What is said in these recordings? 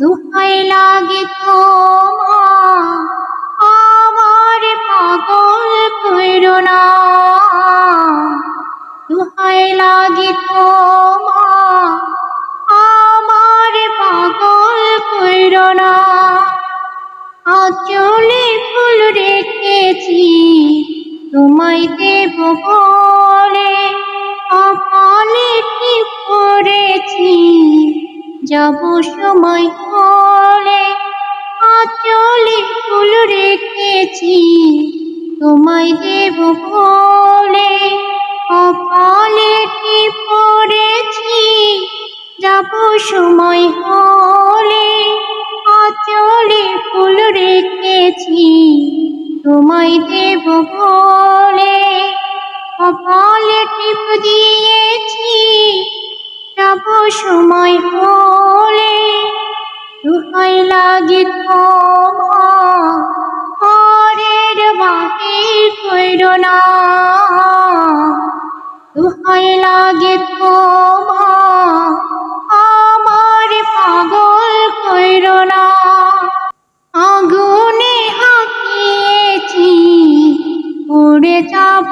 দুহাই লাগে তোমা আমার পাগল করো না। দুহাই লাগে তোমা আমার পাগল করো না। আচলে ফুল রেখেছি, তোমায় দেব বলে আপনি কি করেছি? যাব সময় আচলে ফুল রেখেছি, তোমায় দেব বলে অকালে ঠিক করেছি যাব সময় হলে। আচলে ফুল রেখেছি, তোমায় দেব বলে কপালে টিপ দিয়েছি, যাব সময় হলে। দুহাই লাগে তোমা ঘরের বাহির কইর না। দুহাই লাগে তোমা আমার পাগল কইর না। আগুনে হাঁকিয়েছি উড়ে যাব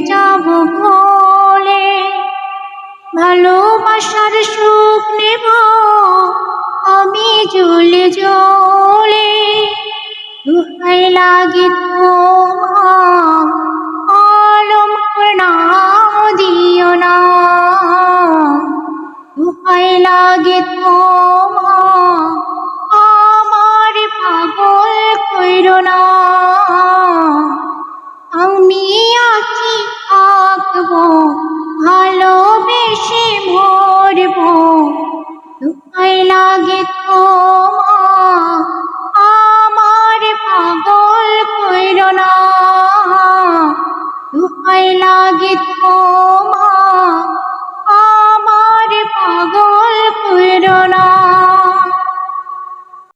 যাব বলে ভালোবাসার সুখ নেব আমি জ্বলে জ্বলে দুহাই লাগে তোমার, আলম না দিও না। দুহাই লাগে তোমার, আমার পাগল কইর না।